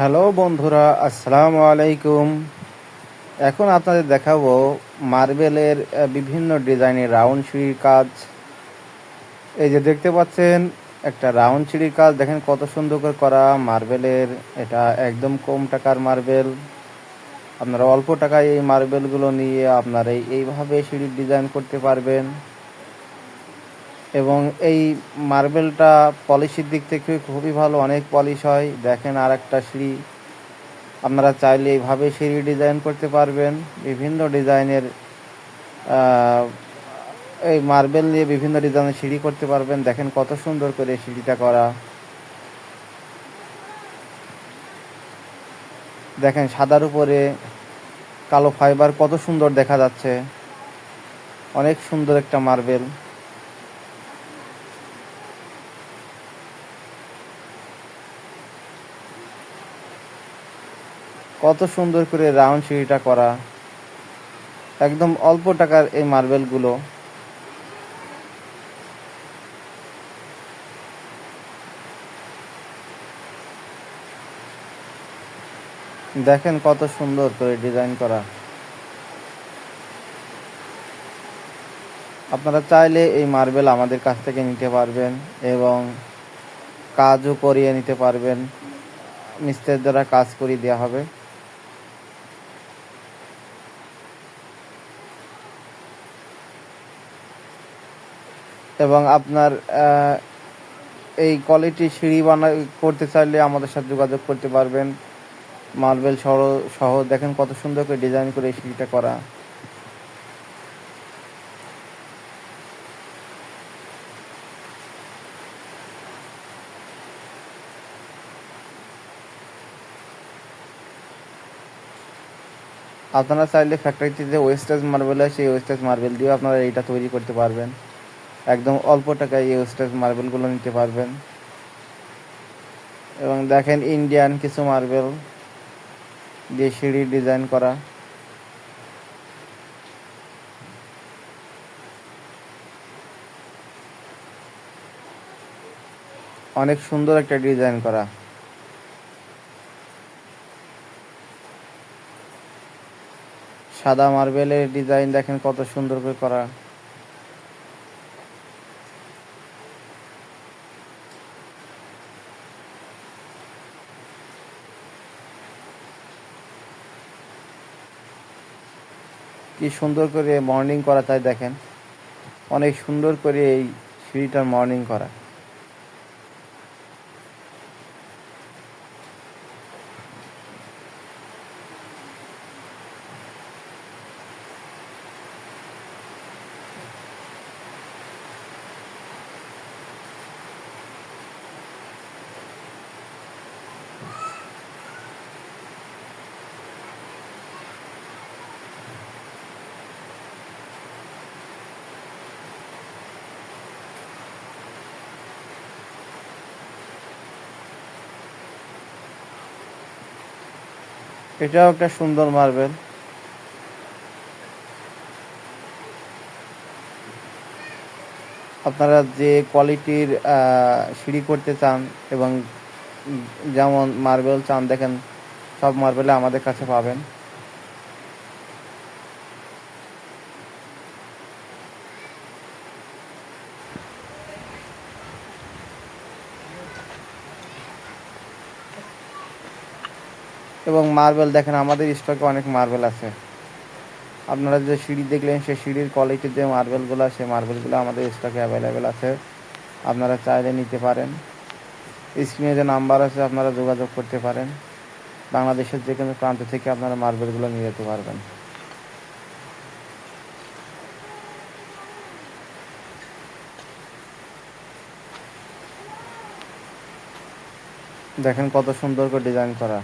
Hello বন্ধুরা, আসসালামু আলাইকুম। এখন আপনাদের দেখাবো মার্বেলের বিভিন্ন ডিজাইনের রাউন্ড সিঁড়ির কাজ। এই যে দেখতে পাচ্ছেন, একটা রাউন্ড সিঁড়ির কাজ। দেখেন কত সুন্দর করে করা মার্বেলের, এটা একদম কম টাকার মার্বেল। আপনারা অল্প টাকায় এই মার্বেলগুলো নিয়ে আপনারা এইভাবে সিঁড়ির ডিজাইন করতে পারবেন। এবং এই মার্বেলটা পলিশির দিক থেকে খুবই ভালো, অনেক পলিশ হয়। দেখেন আর একটা সিঁড়ি। আপনারা চাইলে এইভাবে সিঁড়ি ডিজাইন করতে পারবেন। বিভিন্ন ডিজাইনের এই মার্বেল দিয়ে বিভিন্ন ডিজাইনের সিঁড়ি করতে পারবেন। দেখেন কত সুন্দর করে সিঁড়িটা করা। দেখেন সাদার উপরে কালো ফাইবার কত সুন্দর দেখা যাচ্ছে। অনেক সুন্দর একটা মার্বেল। কত সুন্দর করে রাউন্ড সিঁড়িটা করা। একদম অল্প টাকার এই মার্বেলগুলো। দেখেন কত সুন্দর করে ডিজাইন করা। আপনারা চাইলে এই মার্বেল আমাদের কাছ থেকে নিতে পারবেন এবং কাজও করিয়ে নিতে পারবেন। মিস্ত্রির দ্বারা কাজ করিয়ে দেওয়া হবে। এবং আপনার এই কোয়ালিটি সিঁড়ি বানা করতে চাইলে আমাদের সাথে যোগাযোগ করতে পারবেন। মার্বেল সহ সহ দেখেন কত সুন্দর করে ডিজাইন করে এই সিঁড়িটা করা। আপনারা চাইলে ফ্যাক্টরিতে যে ওয়েস্টেজ মার্বেল আছে সেই ওয়েস্টেজ মার্বেল দিয়েও আপনারা এইটা তৈরি করতে পারবেন। একদম অল্প টাকায় এই ওয়েস্টেজ মার্বেলগুলো নিতে পারবেন। এবং দেখেন ইন্ডিয়ান কিছু মার্বেল দিয়ে সিঁড়ি ডিজাইন করা। অনেক সুন্দর একটা ডিজাইন করা। সাদা মার্বেলের ডিজাইন দেখেন কত সুন্দর করে করা। কি সুন্দর করে মর্নিং করা তাই দেখেন। অনেক সুন্দর করে এই সিঁড়িটার মর্নিং করা। এটাও একটা সুন্দর মার্বেল। আপনারা যে কোয়ালিটির সিঁড়ি করতে চান এবং যেমন মার্বেল চান, দেখেন সব মার্বেলে আমাদের কাছে পাবেন। এবং মার্বেল দেখেন, আমাদের স্টকে অনেক মার্বেল আছে। আপনারা যে সিঁড়ি দেখলেন সেই সিঁড়ির কোয়ালিটির যে মার্বেলগুলো সেই মার্বেলগুলো আমাদের স্টকে অ্যাভেলেবেল আছে। আপনারা চাইলে নিতে পারেন। স্ক্রিনে যে নাম্বার আছে, আপনারা যোগাযোগ করতে পারেন। বাংলাদেশের যে কোনো প্রান্ত থেকে আপনারা মার্বেলগুলো নিয়ে যেতে পারবেন। দেখেন কত সুন্দর করে ডিজাইন করা।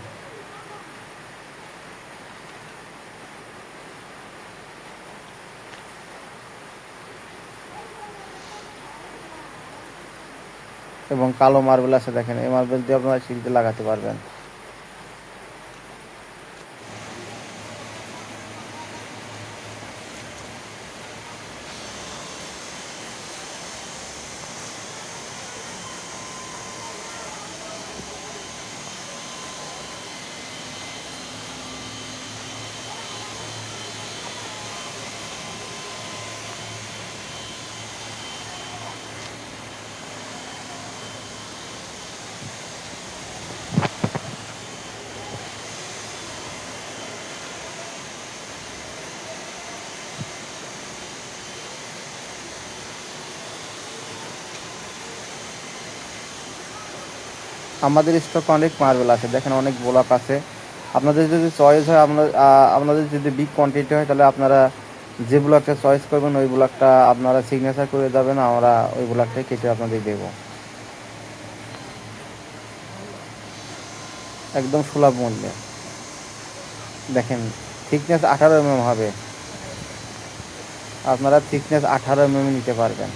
এবং কালো মার্বেল আছে দেখেন এই মার্বেল দিয়ে আপনারা সিঁড়িতে লাগাতে পারবেন। আমাদের স্টক অনেক মার্বেল আছে, দেখেন অনেক ব্লক আছে। আপনাদের যদি চয়েস হয় আপনাদের যদি বিগ কোয়ান্টিটি হয়, তাহলে আপনারা যে ব্লকটা চয়েস করবেন, ওই ব্লকটা আপনারা সিগনেচার করে যাবেন, আমরা ওই ব্লকটাই কেটে আপনাদের দেবো। একদম সুলভ মূল্যে। দেখেন থিকনেস আঠারো এমএম হবে। আপনারা থিকনেস আঠারো এমএম নিতে পারবেন।